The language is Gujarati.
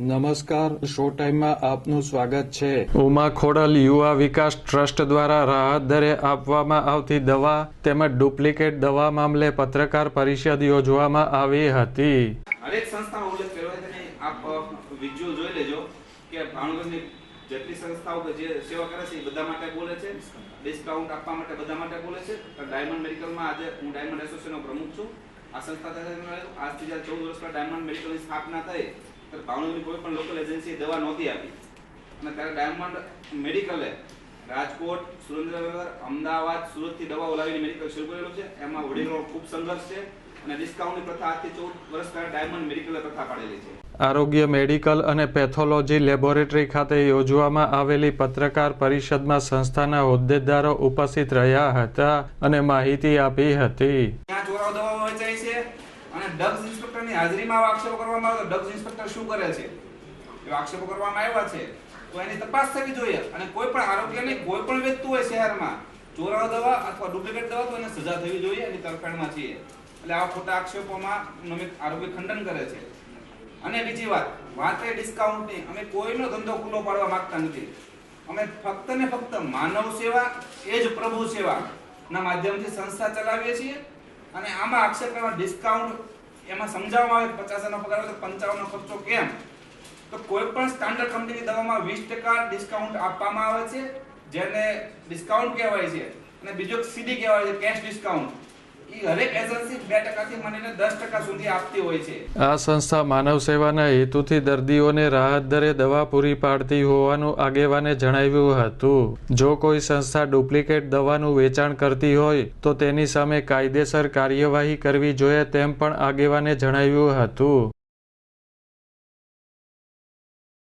નમસ્કાર શો ટાઈમમાં આપનું સ્વાગત છે. ઉમા ખોડલ યુવા વિકાસ ટ્રસ્ટ દ્વારા રાહત દરે આપવામાં આવતી દવા તેમજ ડુપ્લિકેટ દવા મામલે પત્રકાર પરિષદ યોજવામાં આવી હતી. હરેક સંસ્થાનો ઉલ્લેખ કર્યો છે તમે આપ વિઝ્યુઅલ જોઈ લેજો કે ભાવનગરની જેટલી સંસ્થાઓ કે જે સેવા કરે છે એ બધા માટે બોલે છે. ડિસ્કાઉન્ટ આપવા માટે બધા માટે બોલે છે. ડાયમંડ મેડિકલમાં આજે હું ડાયમંડ એસોસિએશનનો પ્રમુખ છું. આ સંસ્થા આજથી જ્યારે ચૌદ વર્ષમાં ડાયમંડ મેડિકલની સ્થાપના થઈ ત્યારે ભાવનગરની કોઈ પણ લોકલ એજન્સીએ દવા નહોતી આપી. અને ત્યારે ડાયમંડ મેડિકલે રાજકોટ સુરેન્દ્રનગર અમદાવાદ સુરતથી દવાઓ લાવીને મેડિકલ શરૂ કરેલું છે. એમાં વડીલો ખૂબ સંઘર્ષ છે અને ડિસ્કાઉન્ટની પ્રથા આજથી ચૌદ વર્ષ પહેલા ડાયમંડ મેડિકલે પ્રથા પાડેલી છે. આરોગ્ય મેડિકલ અને પેથોલોજી લેબોરેટરી ખાતે યોજવામાં આવેલી પત્રકાર પરિષદમાં સંસ્થાના હોદ્દેદારો ઉપસ્થિત રહ્યા હતા અને માહિતી આપી હતી. ત્યાં ચોરાવ દવાઓ વેચાય છે. અને ડબ્સ ઇન્સ્પેક્ટરની હાજરીમાં આક્ષેપો કરવામાં આવે તો ડ્રગ્સ ઇન્સ્પેક્ટર શું કરે છે? એવા આક્ષેપો કરવામાં આવ્યા છે. તો એની તપાસ થવી જોઈએ અને કોઈ પણ આરોગ્યની કોઈ પણ વેચતું હોય શહેરમાં ચોરાવ દવા અથવા ડુપ્લિકેટ દવા તો એને સજા થવી જોઈએ એની તરફેણમાં છીએ. એટલે આવા ખોટા આક્ષેપોમાં આરોગ્ય ખંડન કરે છે. અને બીજી વાત વાત એ ડિસ્કાઉન્ટની અમે કોઈનો ધંધો ખુલ્લો પાડવા માંગતા નથી. અમે ફક્ત ને ફક્ત માનવ સેવા, એ જ પ્રભુ સેવા ના માધ્યમથી સંસ્થા ચલાવીએ છીએ. અને આમાં આક્ષેપ એમાં ડિસ્કાઉન્ટ એમાં સમજાવવામાં આવે પચાસ હજારનો પગાર તો પંચાવનનો ખર્ચો કેમ? તો કોઈ પણ સ્ટાન્ડર્ડ કંપનીની દવામાં વીસ ટકા ડિસ્કાઉન્ટ આપવામાં આવે છે, જેને ડિસ્કાઉન્ટ કહેવાય છે, અને બીજો સીડી કહેવાય છે કેશ ડિસ્કાઉન્ટ આ સંસ્થા માનવ સેવાના હેતુથી દર્દીઓને રાહત દરે દવા પૂરી પાડતી હોવાનું આગેવાને જણાવ્યું હતું. જો કોઈ સંસ્થા ડુપ્લિકેટ દવાનું વેચાણ કરતી હોય, તો તેની સામે કાયદેસર કાર્યવાહી કરવી જોઈએ તેમ પણ આગેવાને જણાવ્યું હતું.